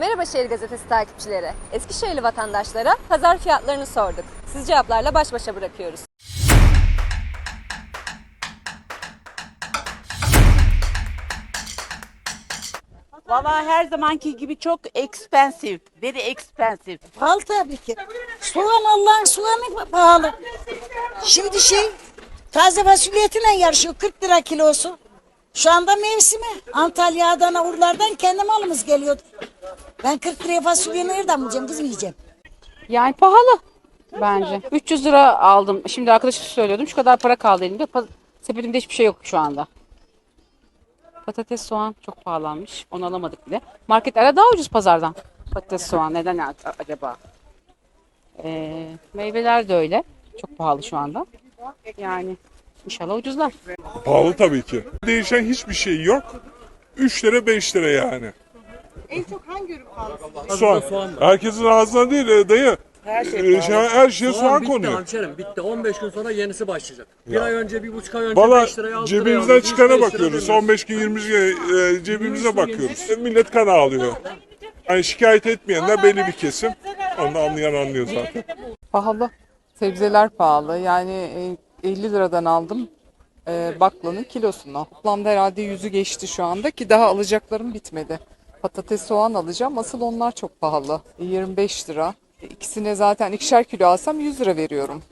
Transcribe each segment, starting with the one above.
Merhaba Şehir Gazetesi takipçileri. Eskişehirli vatandaşlara pazar fiyatlarını sorduk. Siz cevaplarla baş başa bırakıyoruz. Valla her zamanki gibi çok expensive, very expensive. Pahalı tabii ki. Soğan Allah'ın soğanı pahalı. Şimdi şey taze fasulyetle yarışıyor 40 lira kilosu. Şu anda mevsimi. Antalya, Adana, Urlar'dan kendi malımız geliyordu. Ben 40 liraya fasulye nereden bulacağım kızım yiyeceğim. Yani pahalı bence. 300 lira aldım. Şimdi arkadaşım söylüyordum. Şu kadar para kaldı elimde. Pa- Sepetimde hiçbir şey yok şu anda. Patates, soğan çok pahalanmış. Onu alamadık bile. Marketlerde daha ucuz pazardan. Patates, soğan. Neden a- acaba? Ee, meyveler de öyle. Çok pahalı şu anda. Yani inşallah ucuzlar. Pahalı tabii ki. Değişen hiçbir şey yok. 3 lira 5 lira yani. En çok hangi ürün pahalı? Soğan. Herkesin ağzına değil e, dayı. Her şey Her şeye soğan, bitti konuyor. hemşerim bitti. 15 gün sonra yenisi başlayacak. Bir ay önce, bir buçuk ay önce Valla 5 liraya 6 liraya cebimizden aldık, çıkana 5 lira bakıyoruz. dönüyoruz. 15 gün 20 gün e, cebimize bakıyoruz. Millet kan ağlıyor. Yani şikayet etmeyenler belli bir kesim. Onu anlayan anlıyor zaten. Pahalı. Sebzeler pahalı. Yani e, 50 liradan aldım e, baklanın kilosunu. Toplamda herhalde yüzü geçti şu anda ki daha alacaklarım bitmedi. Patates, soğan alacağım. Asıl onlar çok pahalı. E, 25 lira. E, İkisine zaten ikişer kilo alsam 100 lira veriyorum.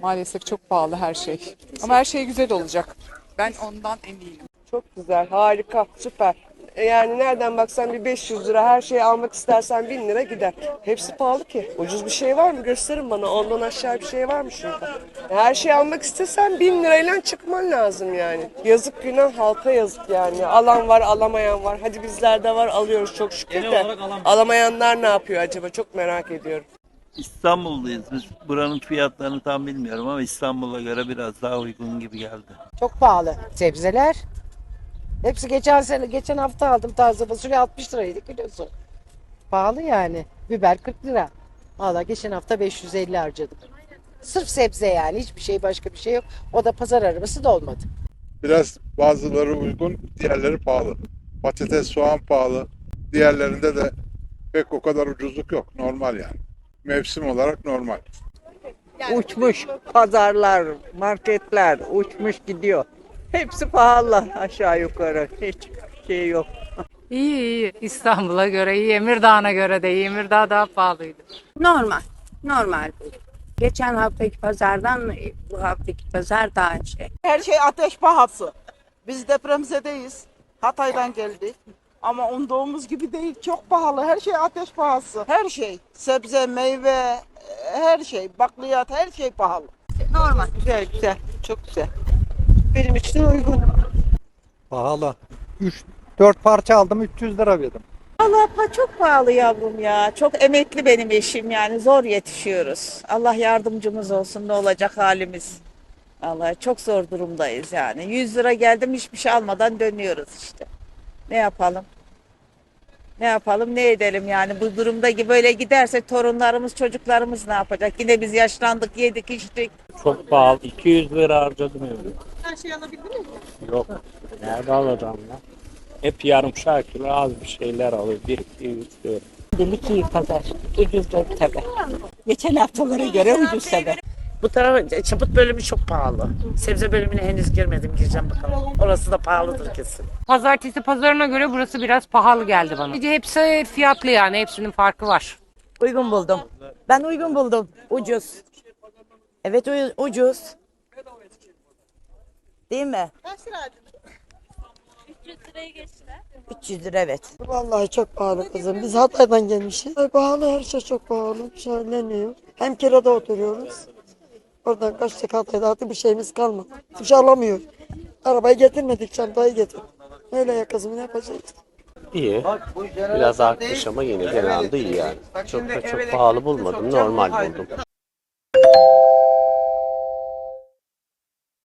Maalesef çok pahalı her şey. Ama her şey güzel olacak. Ben ondan eminim. Çok güzel, harika, süper. E Yani nereden baksan bir 500 lira her şeyi almak istersen 1000 lira gider. Hepsi pahalı ki. Ucuz bir şey var mı? Gösterin bana. Ondan aşağı bir şey var mı şurada? E Her şeyi almak istesen 1000 lirayla çıkman lazım yani. Yazık günah halka yazık yani. Alan var, alamayan var. Hadi bizlerde var, alıyoruz çok şükür de. Alamayanlar ne yapıyor acaba? Çok merak ediyorum. İstanbul'dayız. Biz buranın fiyatlarını tam bilmiyorum ama İstanbul'a göre biraz daha uygun gibi geldi. Çok pahalı sebzeler. Hepsi geçen sene, geçen hafta aldım taze fasulye 60 liraydı kilosu. Pahalı yani. Biber 40 lira. Valla geçen hafta 550 harcadık. Sırf sebze yani hiçbir şey başka bir şey yok. O da pazar arabası da olmadı. Biraz bazıları uygun, diğerleri pahalı. Patates, soğan pahalı. Diğerlerinde de pek o kadar ucuzluk yok. Normal yani. Mevsim olarak normal. Uçmuş pazarlar, marketler uçmuş gidiyor. Hepsi pahalı aşağı yukarı. Hiç şey yok. İyi iyi. İstanbul'a göre iyi. Emirdağ'a göre de iyi. Emirdağ daha pahalıydı. Normal, normal. Geçen haftaki pazardan bu haftaki pazar daha şey. Her şey ateş pahası. Biz depremzedeyiz. Hatay'dan geldik. Ama umduğumuz gibi değil. Çok pahalı. Her şey ateş pahası. Her şey. Sebze, meyve, her şey. Bakliyat, her şey pahalı. Normal. Güzel, güzel. Çok güzel. Benim için uygun. Pahalı. 3 4 parça aldım 300 lira verdim. Allah çok pahalı yavrum ya. Çok emekli benim eşim yani zor yetişiyoruz. Allah yardımcımız olsun ne olacak halimiz. Allah çok zor durumdayız yani. 100 lira geldim hiçbir şey almadan dönüyoruz işte. Ne yapalım? Ne yapalım ne edelim yani bu durumda gibi böyle giderse torunlarımız çocuklarımız ne yapacak? Yine biz yaşlandık yedik içtik. Çok pahalı. 200 lira harcadım evde. Şeyi alabildiniz mi? Yok. Nerede alacağım ya? Hep yarımşar kilo az bir şeyler alıyor. 1, 2, 3, 4. Dedik iyi pazar. Ucuzdur tabii. Geçen haftalara göre ucuz tabii. Bu tarafa çaput bölümü çok pahalı. Sebze bölümüne henüz girmedim gireceğim bakalım. Orası da pahalıdır kesin. Pazartesi pazarına göre burası biraz pahalı geldi bana. Bir de hepsi fiyatlı yani. Hepsinin farkı var. Uygun buldum. Ben uygun buldum. Ucuz. Evet ucuz. Değil mi? Kaç lira 300 liraya geçti. 300 lira evet. Vallahi çok pahalı kızım. Biz Hatay'dan gelmişiz. Pahalı her şey çok pahalı. Söyleniyor. Hem kirada oturuyoruz. Oradan kaçtık Hatay'da artık bir şeyimiz kalmadı. Bir şey alamıyor. Arabayı getirmedik çantayı getir. Öyle ya kızım ne yapacağız? İyi. Biraz artmış ama yine genelde iyi yani. Çok da çok pahalı bulmadım. Normal buldum.